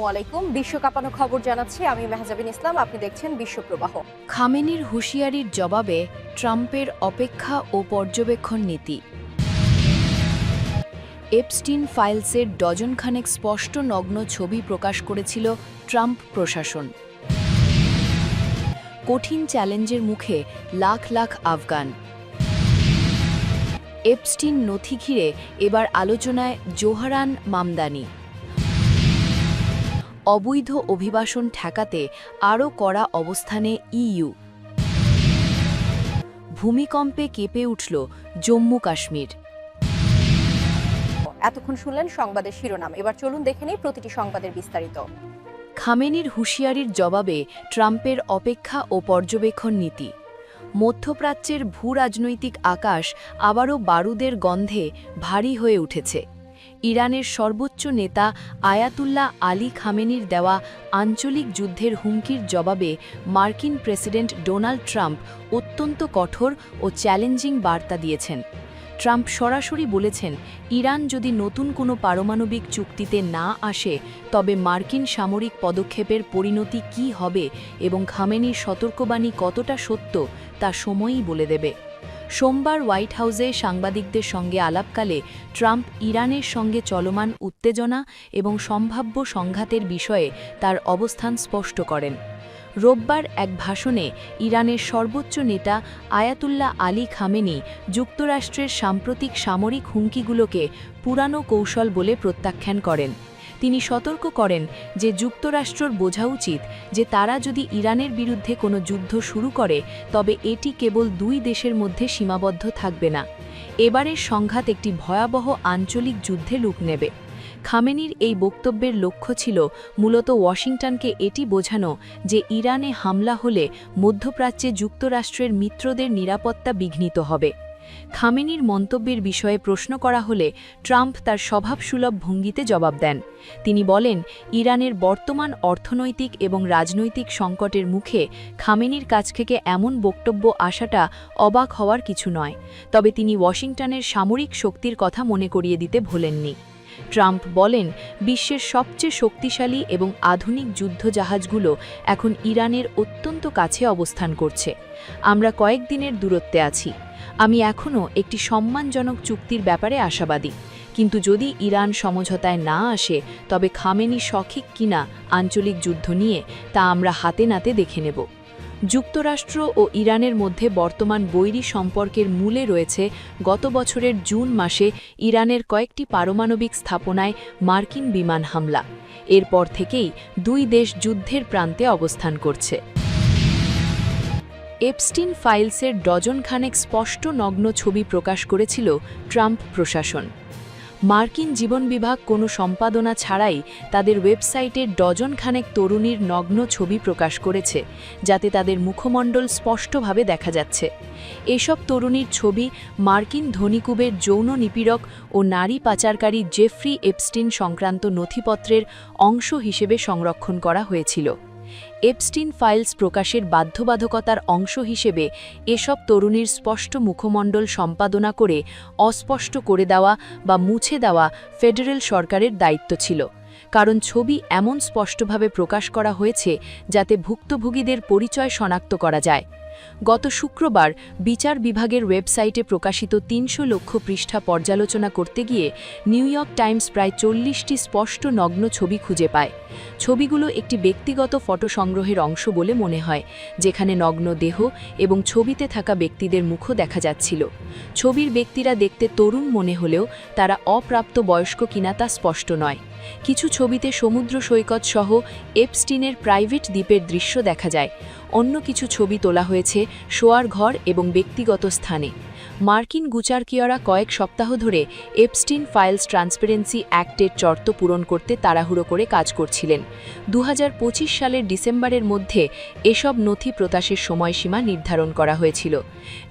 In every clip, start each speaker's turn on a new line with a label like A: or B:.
A: আসসালামু আলাইকুম। বিশ্ব খবর জানাচ্ছি আমি মেহজাবিন ইসলাম। আপনি দেখছেন বিশ্বপ্রবাহ
B: খামেনির হুঁশিয়ারির জবাবে ট্রাম্পের অপেক্ষা ও পর্যবেক্ষণ নীতি। এপস্টিন ফাইলসের ডজনখানেক স্পষ্ট নগ্ন ছবি প্রকাশ করেছিল ট্রাম্প প্রশাসন। কঠিন চ্যালেঞ্জের মুখে লাখ লাখ আফগান। এপস্টিন নথি ঘিরে এবার আলোচনায় জোহারান মামদানি। অবৈধ অভিবাসন ঠেকাতে আরও কড়া অবস্থানে ইইউ। ভূমিকম্পে কেঁপে উঠল জম্মু কাশ্মীর।
A: এতক্ষণ শুনলেন সংবাদের শিরোনাম। এবার চলুন দেখে নিই প্রতিটি সংবাদের বিস্তারিত।
B: খামেনির হুঁশিয়ারির জবাবে ট্রাম্পের অপেক্ষা ও পর্যবেক্ষণ নীতি। মধ্যপ্রাচ্যের ভূ রাজনৈতিক আকাশ আবারও বারুদের গন্ধে ভারী হয়ে উঠেছে। ইরানের সর্বোচ্চ নেতা আয়াতুল্লাহ আলী খামেনির দেওয়া আঞ্চলিক যুদ্ধের হুমকির জবাবে মার্কিন প্রেসিডেন্ট ডোনাল্ড ট্রাম্প অত্যন্ত কঠোর ও চ্যালেঞ্জিং বার্তা দিয়েছেন। ট্রাম্প সরাসরি বলেছেন, ইরান যদি নতুন কোনো পারমাণবিক চুক্তিতে না আসে, তবে মার্কিন সামরিক পদক্ষেপের পরিণতি কী হবে এবং খামেনির সতর্কবাণী কতটা সত্য, তা সময়ই বলে দেবে। সোমবার হোয়াইট হাউসে সাংবাদিকদের সঙ্গে আলাপকালে ট্রাম্প ইরানের সঙ্গে চলমান উত্তেজনা এবং সম্ভাব্য সংঘাতের বিষয়ে তার অবস্থান স্পষ্ট করেন। রোববার এক ভাষণে ইরানের সর্বোচ্চ নেতা আয়াতুল্লাহ আলী খামেনি যুক্তরাষ্ট্রের সাম্প্রতিক সামরিক হুমকিগুলোকে পুরানো কৌশল বলে প্রত্যাখ্যান করেন। তিনি সতর্ক করেন যে যুক্তরাষ্ট্রর বোঝা উচিত যে তারা যদি ইরানের বিরুদ্ধে কোনো যুদ্ধ শুরু করে, তবে এটি কেবল দুই দেশের মধ্যে সীমাবদ্ধ থাকবে না। এবারের সংঘাত একটি ভয়াবহ আঞ্চলিক যুদ্ধে রূপ নেবে। খামেনির এই বক্তব্যের লক্ষ্য ছিল মূলত ওয়াশিংটনকে এটি বোঝানো যে ইরানে হামলা হলে মধ্যপ্রাচ্যে যুক্তরাষ্ট্রের মিত্রদের নিরাপত্তা বিঘ্নিত হবে। খামেনির মন্তব্যের বিষয়ে প্রশ্ন করা হলে ট্রাম্প তার স্বভাবসুলভ ভঙ্গিতে জবাব দেন। তিনি বলেন, ইরানের বর্তমান অর্থনৈতিক এবং রাজনৈতিক সংকটের মুখে খামেনির কাছ থেকে এমন বক্তব্য আসাটা অবাক হওয়ার কিছু নয়। তবে তিনি ওয়াশিংটনের সামরিক শক্তির কথা মনে করিয়ে দিতে ভোলেননি। ট্রাম্প বলেন, বিশ্বের সবচেয়ে শক্তিশালী এবং আধুনিক যুদ্ধজাহাজগুলো এখন ইরানের অত্যন্ত কাছে অবস্থান করছে। আমরা কয়েকদিনের দূরত্বে আছি। আমি এখনও একটি সম্মানজনক চুক্তির ব্যাপারে আশাবাদী। কিন্তু যদি ইরান সমঝোতায় না আসে, তবে খামেনি সঠিক কিনা আঞ্চলিক যুদ্ধ নিয়ে তা আমরা হাতে নাতে দেখে নেব। যুক্তরাষ্ট্র ও ইরানের মধ্যে বর্তমান বৈরী সম্পর্কের মূলে রয়েছে গত বছরের জুন মাসে ইরানের কয়েকটি পারমাণবিক স্থাপনায় মার্কিন বিমান হামলা। এরপর থেকেই দুই দেশ যুদ্ধের প্রান্তে অবস্থান করছে। এপস্টিন ফাইলসের ডজনখানেক স্পষ্ট নগ্ন ছবি প্রকাশ করেছিল ট্রাম্প প্রশাসন। মার্কিন জীবন বিভাগ কোনো সম্পাদনা ছাড়াই তাদের ওয়েবসাইটে ডজনখানেক তরুণীর নগ্ন ছবি প্রকাশ করেছে, যাতে তাদের মুখমণ্ডল স্পষ্টভাবে দেখা যাচ্ছে। এসব তরুণীর ছবি মার্কিন ধনীকুবের যৌন নিপীড়ক ও নারী পাচারকারী জেফ্রি এপস্টিন সংক্রান্ত নথিপত্রের অংশ হিসেবে সংরক্ষণ করা হয়েছিল। এপস্টিন ফাইলস প্রকাশের বাধ্যবাধকতার অংশ হিসেবে এসব তরুণীর স্পষ্ট মুখমণ্ডল সম্পাদনা করে অস্পষ্ট করে দেওয়া বা মুছে দেওয়া ফেডারেল সরকারের দায়িত্ব ছিল। কারণ ছবি এমন স্পষ্টভাবে প্রকাশ করা হয়েছে যাতে ভুক্তভোগীদের পরিচয় শনাক্ত করা যায়। গত শুক্রবার বিচার বিভাগের ওয়েবসাইটে প্রকাশিত তিনশো লক্ষ পৃষ্ঠা পর্যালোচনা করতে গিয়ে নিউ ইয়র্ক টাইমস প্রায় চল্লিশটি স্পষ্ট নগ্ন ছবি খুঁজে পায়। ছবিগুলো একটি ব্যক্তিগত ফটো সংগ্রহের অংশ বলে মনে হয়, যেখানে নগ্ন দেহ এবং ছবিতে থাকা ব্যক্তিদের মুখও দেখা যাচ্ছিল। ছবির ব্যক্তিরা দেখতে তরুণ মনে হলেও তারা অপ্রাপ্ত বয়স্ক কিনা তা স্পষ্ট নয়। কিছু ছবিতে সমুদ্র সৈকত সহ এপস্টিনের প্রাইভেট দ্বীপের দৃশ্য দেখা যায়। অন্য কিছু ছবি তোলা হয়েছে শোয়ার ঘর এবং ব্যক্তিগত স্থানে। মার্কিন গুচারকিয়রা কয়েক সপ্তাহ ধরে এপস্টিন ফাইলস ট্রান্সপারেন্সি অ্যাক্টের চর্ত পূরণ করতে তাড়াহুড়ো করে কাজ করছিলেন। দু হাজার পঁচিশ সালের ডিসেম্বরের মধ্যে এসব নথি প্রকাশের সময়সীমা নির্ধারণ করা হয়েছিল।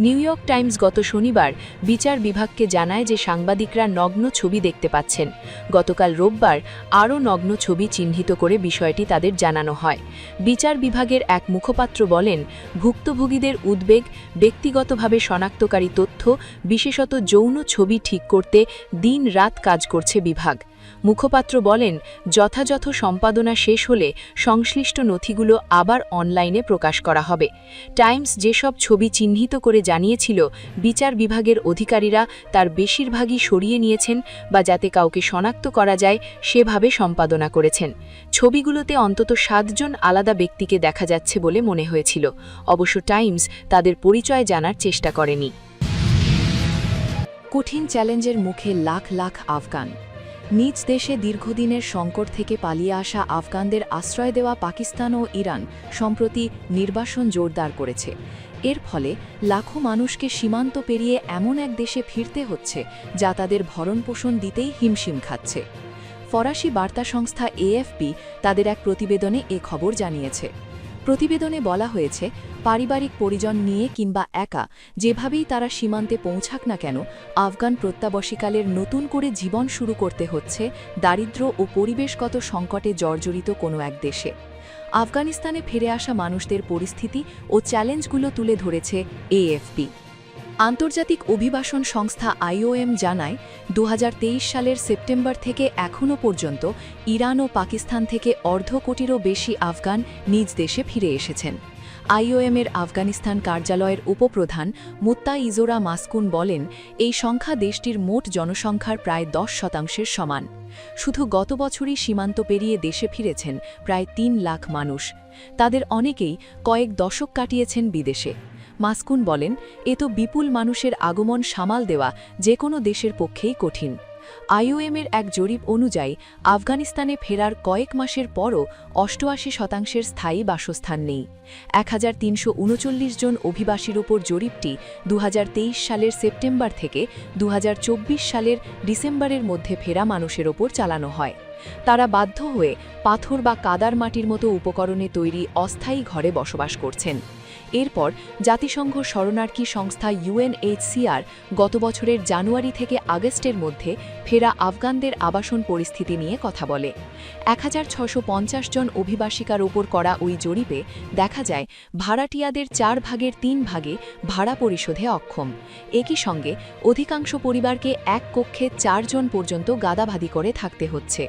B: নিউ ইয়র্ক টাইমস গত শনিবার বিচার বিভাগকে জানায় যে সাংবাদিকরা নগ্ন ছবি দেখতে পাচ্ছেন। গতকাল রোববার আরও নগ্ন ছবি চিহ্নিত করে বিষয়টি তাদের জানানো হয়। বিচার বিভাগের এক মুখপাত্র বলেন, ভুক্তভোগীদের উদ্বেগ, ব্যক্তিগতভাবে শনাক্তকারী তথ্য, বিশেষত যৌন ছবি ঠিক করতে দিন রাত কাজ করছে বিভাগ। মুখপাত্র বলেন, যথাযথ সম্পাদনা শেষ হলে সংশ্লিষ্ট নথিগুলো আবার অনলাইনে প্রকাশ করা হবে। টাইমস যেসব ছবি চিহ্নিত করে জানিয়েছিল, বিচার বিভাগের অধিকারীরা তার বেশিরভাগই সরিয়ে নিয়েছেন বা যাতে কাউকে শনাক্ত করা যায়, সেভাবে সম্পাদনা করেছেন। ছবিগুলোতে অন্তত সাতজন আলাদা ব্যক্তিকে দেখা যাচ্ছে বলে মনে হয়েছিল। অবশ্য টাইমস তাদের পরিচয় জানার চেষ্টা করেনি। কঠিন চ্যালেঞ্জের মুখে লাখ লাখ আফগান। নিজ দেশে দীর্ঘদিনের সংকট থেকে পালিয়ে আসা আফগানদের আশ্রয় দেওয়া পাকিস্তান ও ইরান সম্প্রতি নির্বাসন জোরদার করেছে। এর ফলে লাখো মানুষকে সীমান্ত পেরিয়ে এমন এক দেশে ফিরতে হচ্ছে, যা তাদের ভরণপোষণ দিতেই হিমশিম খাচ্ছে। ফরাসি বার্তা সংস্থা এএফপি তাদের এক প্রতিবেদনে এ খবর জানিয়েছে। প্রতিবেদনে বলা হয়েছে, পারিবারিক পরিজন নিয়ে কিংবা একা, যেভাবেই তারা সীমান্তে পৌঁছাক না কেন, আফগান প্রত্যাবশীকালের নতুন করে জীবন শুরু করতে হচ্ছে দারিদ্র ও পরিবেশগত সংকটে জর্জরিত কোনো এক দেশে। আফগানিস্তানে ফিরে আসা মানুষদের পরিস্থিতি ও চ্যালেঞ্জগুলো তুলে ধরেছে এএফপি। আন্তর্জাতিক অভিবাসন সংস্থা আইওএম জানায় দু হাজার তেইশ সালের সেপ্টেম্বর থেকে এখনও পর্যন্ত ইরান ও পাকিস্তান থেকে অর্ধ কোটিরও বেশি আফগান নিজ দেশে ফিরে এসেছেন। আইওএমের আফগানিস্তান কার্যালয়ের উপপ্রধান মুত্তা ইজোরা মাসকুন বলেন, এই সংখ্যা দেশটির মোট জনসংখ্যার প্রায় দশ শতাংশের সমান। শুধু গত বছরই সীমান্ত পেরিয়ে দেশে ফিরেছেন প্রায় তিন লাখ মানুষ। তাদের অনেকেই কয়েক দশক কাটিয়েছেন বিদেশে। মাসকুন বলেন, এ তো বিপুল মানুষের আগমন সামাল দেওয়া যে কোনো দেশের পক্ষেই কঠিন। আইওএমের এক জরিপ অনুযায়ী, আফগানিস্তানে ফেরার কয়েক মাসের পরও অষ্টআশি শতাংশের স্থায়ী বাসস্থান নেই। এক হাজার তিনশো উনচল্লিশ জন অভিবাসীর ওপর জরিপটি দু হাজার তেইশ সালের সেপ্টেম্বর থেকে দু হাজার চব্বিশ সালের ডিসেম্বরের মধ্যে ফেরা মানুষের ওপর চালানো হয়। তারা বাধ্য হয়ে পাথর বা কাদার মাটির মতো উপকরণে তৈরি অস্থায়ী ঘরে বসবাস করছেন। এরপর জাতিসংঘ শরণার্থী সংস্থা ইউএনএইচসিআর গত বছরের জানুয়ারি থেকে আগস্টের মধ্যে ফেরা আফগানদের আবাসন পরিস্থিতি নিয়ে কথা বলে। এক জন অভিবাসিকার ওপর করা ওই জরিপে দেখা যায়, ভাড়াটিয়াদের চার ভাগের তিন ভাগে ভাড়া পরিশোধে অক্ষম। একই সঙ্গে অধিকাংশ পরিবারকে এক কক্ষে চারজন পর্যন্ত গাদাভাদি করে থাকতে হচ্ছে।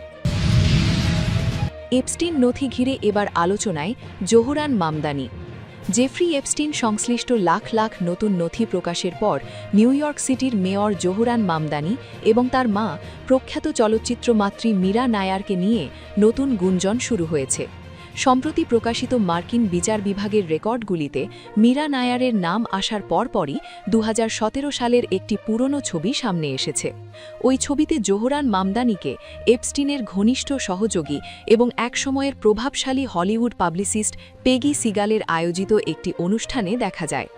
B: এপস্টিন নথি ঘিরে এবার আলোচনায় জোহরান মামদানি। জেফ্রি এপস্টিন সংশ্লিষ্ট লাখ লাখ নতুন নথি প্রকাশের পর নিউ ইয়র্ক সিটির মেয়র জোহরান মামদানি এবং তার মা প্রখ্যাত চলচ্চিত্র মাতৃ মীরা নায়ারকে নিয়ে নতুন গুঞ্জন শুরু হয়েছে। সম্প্রতি প্রকাশিত মার্কিন বিচার বিভাগের রেকর্ডগুলিতে মীরা নায়ারের নাম আসার পরপরই দু হাজার সতেরো সালের একটি পুরনো ছবি সামনে এসেছে। ওই ছবিতে জোহরান মামদানিকে এপস্টিনের ঘনিষ্ঠ সহযোগী এবং একসময়ের প্রভাবশালী হলিউড পাবলিসিস্ট পেগি সিগালের আয়োজিত একটি অনুষ্ঠানে দেখা যায়।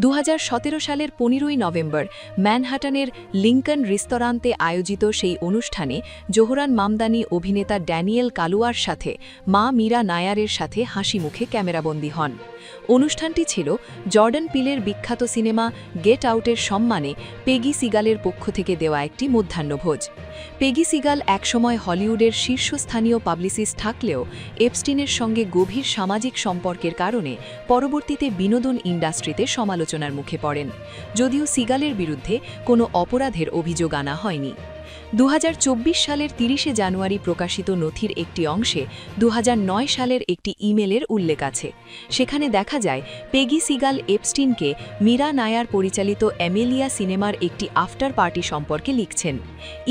B: দু হাজার সতেরো সালের পনেরোই নভেম্বর ম্যানহাটানের লিঙ্কন রেস্তোরাঁতে আয়োজিত সেই অনুষ্ঠানে জোহরান মামদানি অভিনেতা ড্যানিয়েল কালুয়ার সাথে মা মীরা নায়ারের সাথে হাসি মুখে ক্যামেরাবন্দী হন। অনুষ্ঠানটি ছিল জর্ডান পিলের বিখ্যাত সিনেমা গেট আউটের সম্মানে পেগি সিগালের পক্ষ থেকে দেওয়া একটি মধ্যাহ্নভোজ। পেগি সিগাল একসময় হলিউডের শীর্ষস্থানীয় পাবলিসিস্ট থাকলেও এপস্টিনের সঙ্গে গভীর সামাজিক সম্পর্কের কারণে পরবর্তীতে বিনোদন ইন্ডাস্ট্রিতে সমালোচনার মুখে পড়েন, যদিও সিগালের বিরুদ্ধে কোনো অপরাধের অভিযোগ আনা হয়নি। দু হাজার চব্বিশ সালের তিরিশে জানুয়ারি প্রকাশিত নথির একটি অংশে দু হাজার নয় সালের একটি ইমেলের উল্লেখ আছে। সেখানে দেখা যায়, পেগি সিগাল এপস্টিনকে মীরা নায়ার পরিচালিত অ্যামেলিয়া সিনেমার একটি আফটার পার্টি সম্পর্কে লিখছেন।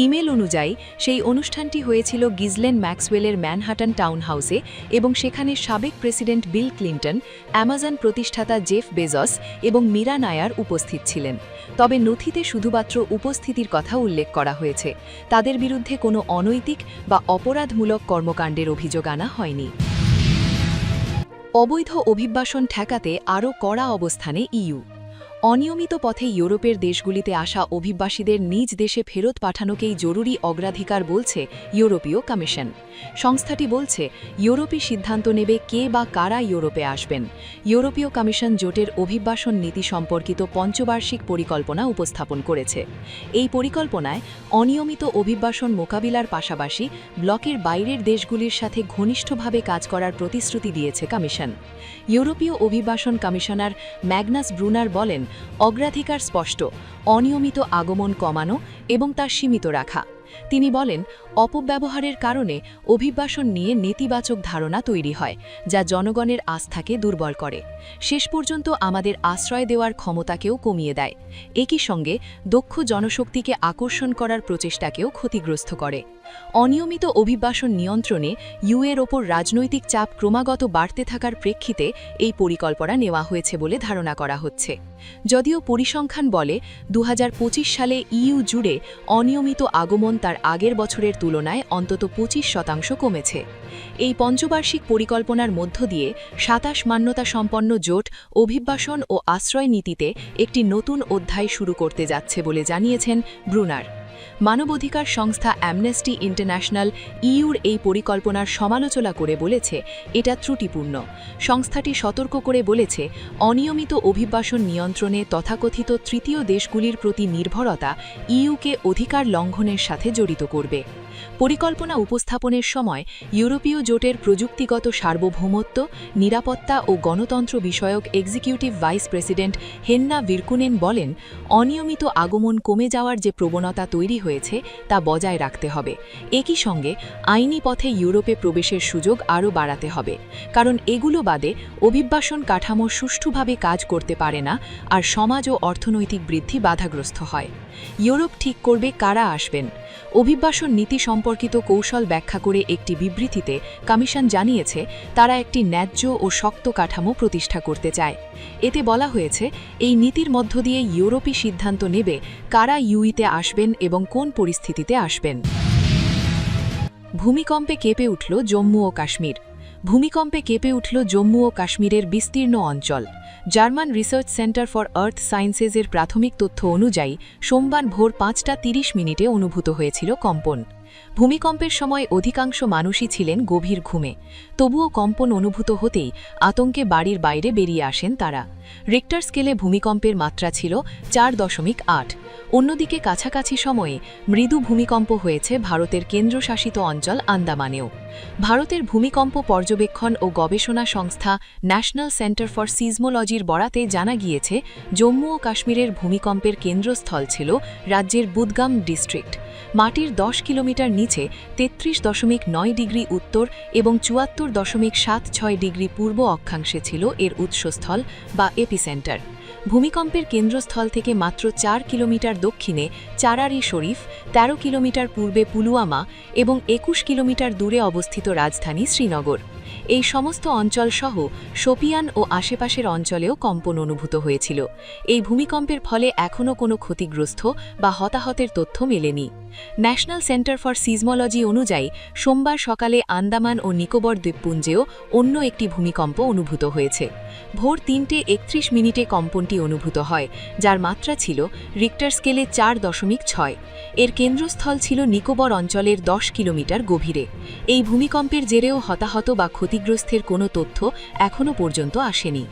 B: ইমেল অনুযায়ী, সেই অনুষ্ঠানটি হয়েছিল গিজলেন ম্যাক্সওয়েলের ম্যানহাটন টাউন হাউসে এবং সেখানে সাবেক প্রেসিডেন্ট বিল ক্লিন্টন, অ্যামাজন প্রতিষ্ঠাতা জেফ বেজস এবং মীরা নায়ার উপস্থিত ছিলেন। তবে নথিতে শুধুমাত্র উপস্থিতির কথা উল্লেখ করা হয়েছে। তাদের বিরুদ্ধে কোনো অনৈতিক বা অপরাধমূলক কর্মকাণ্ডের অভিযোগ আনা হয়নি। অবৈধ অভিবাসন ঠেকাতে আরও কড়া অবস্থানে ইইউ অনিয়মিত পথে ইউরোপের দেশগুলিতে আসা অভিবাসীদের নিজ দেশে ফেরত পাঠানোকেই জরুরি অগ্রাধিকার বলছে ইউরোপীয় কমিশন। সংস্থাটি বলছে, ইউরোপী সিদ্ধান্ত নেবে কে বা কারা ইউরোপে আসবেন। ইউরোপীয় কমিশন জোটের অভিবাসন নীতি সম্পর্কিত পঞ্চবার্ষিক পরিকল্পনা উপস্থাপন করেছে। এই পরিকল্পনায় অনিয়মিত অভিবাসন মোকাবিলার পাশাপাশি ব্লকের বাইরের দেশগুলির সাথে ঘনিষ্ঠভাবে কাজ করার প্রতিশ্রুতি দিয়েছে কমিশন। ইউরোপীয় অভিবাসন কমিশনার ম্যাগনাস ব্রুনার বলেন অগ্রাধিকার স্পষ্ট, অনিয়মিত আগমন কমানো এবং তা সীমিত রাখা। তিনি বলেন, অপব্যবহারের কারণে অভিবাসন নিয়ে নেতিবাচক ধারণা তৈরি হয়, যা জনগণের আস্থাকে দুর্বল করে। শেষ পর্যন্ত আমাদের আশ্রয় দেওয়ার ক্ষমতাকেও কমিয়ে দেয়। একই সঙ্গে দক্ষ জনশক্তিকে আকর্ষণ করার প্রচেষ্টাকেও ক্ষতিগ্রস্ত করে। অনিয়মিত অভিবাসন নিয়ন্ত্রণে ইউএর ওপর রাজনৈতিক চাপ ক্রমাগত বাড়তে থাকার প্রেক্ষিতে এই পরিকল্পনা নেওয়া হয়েছে বলে ধারণা করা হচ্ছে। যদিও পরিসংখ্যান বলে দু হাজার পঁচিশ সালে ইইউ জুড়ে অনিয়মিত আগমন তার আগের বছরের তুলনায় অন্তত পঁচিশ শতাংশ কমেছে। এই পঞ্চবার্ষিক পরিকল্পনার মধ্য দিয়ে সাতাশ মান্যতা সম্পন্ন জোট অভিবাসন ও আশ্রয় নীতিতে একটি নতুন অধ্যায় শুরু করতে যাচ্ছে বলে জানিয়েছেন ব্রুনার। মানবাধিকার সংস্থা অ্যামনেস্টি ইন্টারন্যাশনাল ইউর এই পরিকল্পনার সমালোচনা করে বলেছে, এটা ত্রুটিপূর্ণ। সংস্থাটি সতর্ক করে বলেছে, অনিয়মিত অভিবাসন নিয়ন্ত্রণে তথাকথিত তৃতীয় দেশগুলির প্রতি নির্ভরতা ইউকে অধিকার লঙ্ঘনের সাথে জড়িত করবে। পরিকল্পনা উপস্থাপনের সময় ইউরোপীয় জোটের প্রযুক্তিগত সার্বভৌমত্ব, নিরাপত্তা ও গণতন্ত্র বিষয়ক executive vice president Henna Virkkunen বলেন, অনিয়মিত আগমন কমে যাওয়ার যে প্রবণতা তৈরি হয়েছে তা বজায় রাখতে হবে। একই সঙ্গে আইনি পথে ইউরোপে প্রবেশের সুযোগ আরও বাড়াতে হবে। কারণ এগুলো বাদে অভিবাসন কাঠামো সুষ্ঠুভাবে কাজ করতে পারে না আর সমাজ ও অর্থনৈতিক বৃদ্ধি বাধাগ্রস্ত হয়। ইউরোপ ঠিক করবে কারা আসবেন। অভিবাসন নীতি সম্পর্কিত কৌশল ব্যাখ্যা করে একটি বিবৃতিতে কমিশন জানিয়েছে, তারা একটি ন্যায্য ও শক্ত কাঠামো প্রতিষ্ঠা করতে চায়। এতে বলা হয়েছে, এই নীতির মধ্য দিয়ে ইউরোপই সিদ্ধান্ত নেবে কারা ইউইতে আসবেন এবং কোন পরিস্থিতিতে আসবেন। ভূমিকম্পে কেঁপে উঠল জম্মু ও কাশ্মীর। ভূমিকম্পে কেঁপে উঠল জম্মু ও কাশ্মীরের বিস্তীর্ণ অঞ্চল। German research centre for earth সায়েন্সেসের প্রাথমিক তথ্য অনুযায়ী, সোমবার ভোর পাঁচটা তিরিশ মিনিটে অনুভূত হয়েছিল কম্পন। ভূমিকম্পের সময় অধিকাংশ মানুষই ছিলেন গভীর ঘুমে। তবুও কম্পন অনুভূত হতেই আতঙ্কে বাড়ির বাইরে বেরিয়ে আসেন তারা। রিক্টার স্কেলে ভূমিকম্পের মাত্রা ছিল চার দশমিক আট। অন্যদিকে কাছাকাছি সময়ে মৃদু ভূমিকম্প হয়েছে ভারতের কেন্দ্রশাসিত অঞ্চল আন্দামানেও। ভারতের ভূমিকম্প পর্যবেক্ষণ ও গবেষণা সংস্থা ন্যাশনাল সেন্টার ফর সিজমোলজির বরাতে জানা গিয়েছে, জম্মু ও কাশ্মীরের ভূমিকম্পের কেন্দ্রস্থল ছিল রাজ্যের বুদগাম ডিস্ট্রিক্ট। মাটির দশ কিলোমিটার নিচে তেত্রিশ দশমিক নয় ডিগ্রি উত্তর এবং চুয়াত্তর দশমিক সাত ছয় ডিগ্রি পূর্ব অক্ষাংশে ছিল এর উৎসস্থল বা এপিসেন্টার। ভূমিকম্পের কেন্দ্রস্থল থেকে মাত্র চার কিলোমিটার দক্ষিণে চারারি শরীফ ১৩ কিলোমিটার পূর্বে পুলুয়ামা এবং একুশ কিলোমিটার দূরে অবস্থিত রাজধানী শ্রীনগর। এই সমস্ত অঞ্চল সহ শোপিয়ান ও আশেপাশের অঞ্চলেও কম্পন অনুভূত হয়েছিল। এই ভূমিকম্পের ফলে এখনও কোনো ক্ষতিগ্রস্ত বা হতাহতের তথ্য মেলেনি। ন্যাশনাল সেন্টার ফর সিজমোলজি অনুযায়ী, সোমবার সকালে আন্দামান ও নিকোবর দ্বীপপুঞ্জেও অন্য একটি ভূমিকম্প অনুভূত হয়েছে। ভোর তিনটে একত্রিশ মিনিটে কম্পনটি অনুভূত হয়, যার মাত্রা ছিল রিক্টার স্কেলে চার দশমিক ছয়। এর কেন্দ্রস্থল ছিল নিকোবর অঞ্চলের দশ কিলোমিটার গভীরে। এই ভূমিকম্পের জেরেও হতাহত বা ক্ষতিগ্রস্তের কোনো তথ্য এখনও পর্যন্ত আসেনি।